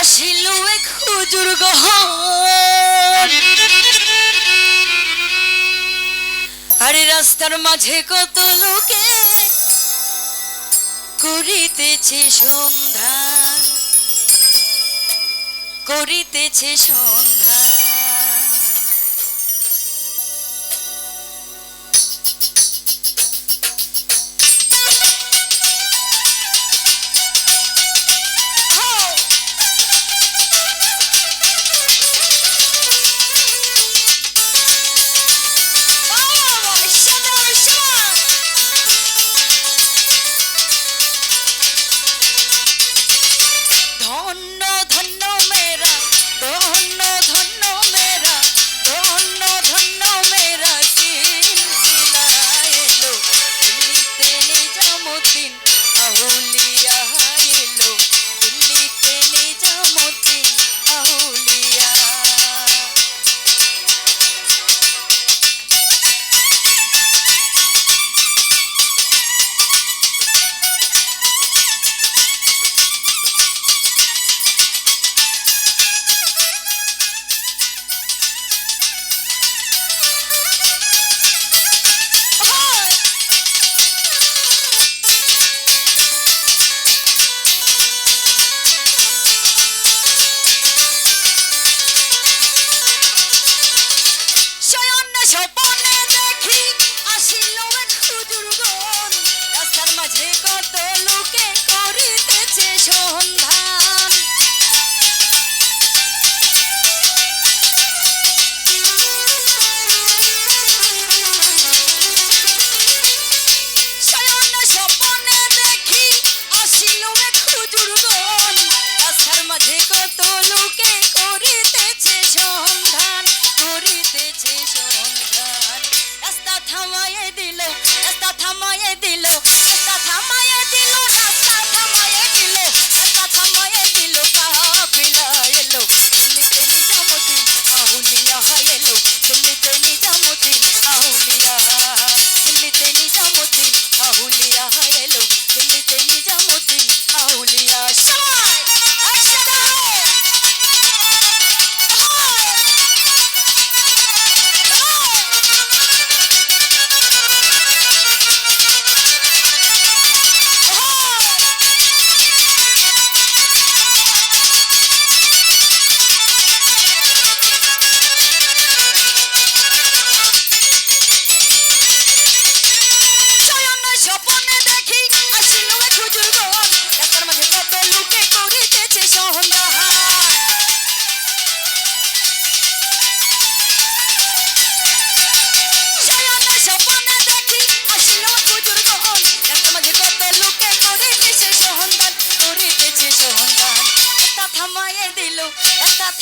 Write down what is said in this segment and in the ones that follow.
আসিল এক হুজুর গহ আরে রাস্তার মাঝে কত লোকে করিতেছে সন্ধ্যা করিতেছে সন্ধ্যা। সন্ধান শয়ন স্বপনে দেখি আসিল এক দুর্গন আশার মাঝে কত লোকে করিতেছে সন্ধান করিতেছে সন্ধান। রাস্তা থামায় দিল, রাস্তা থামায় দিল Julia.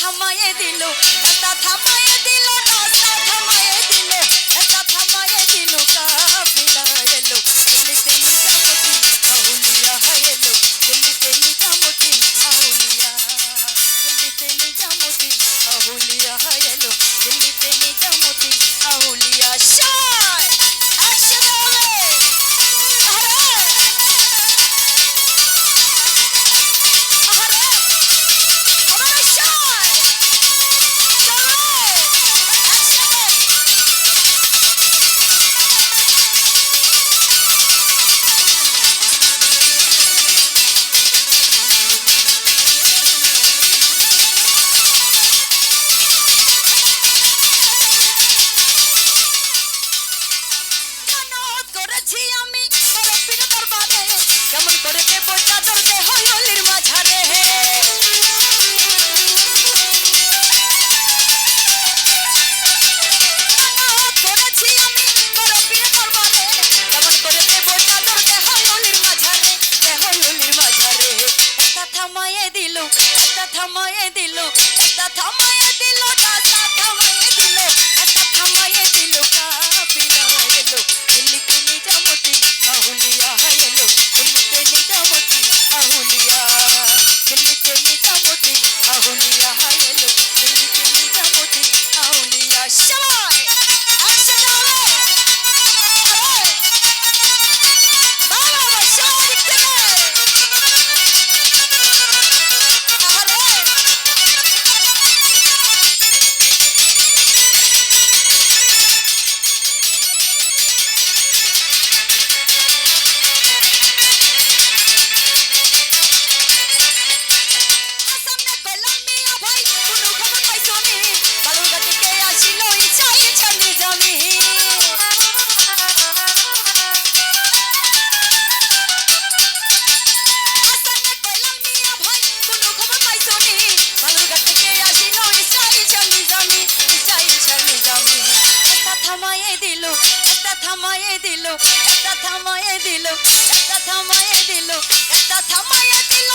থামায়ে দিল এটা থামায়ে দিল, রাস্তা থামায়ে দিলে এটা থামায়ে দিল কাফিলা এলো, দিল্লিতে নিজামতি আউলিয়া এলো, দিল্লিতে নিজামতি আউলিয়া দিল্লিতে নিজামতি আউলিয়া এলো, দিল্লিতে নিজামতি আউলিয়া দিল এটা থামায় দিল এটা থাম থামায়ে দিল একটা থামায়ে দিল একটা থামায়ে দিল একটা থামায়ে দিল।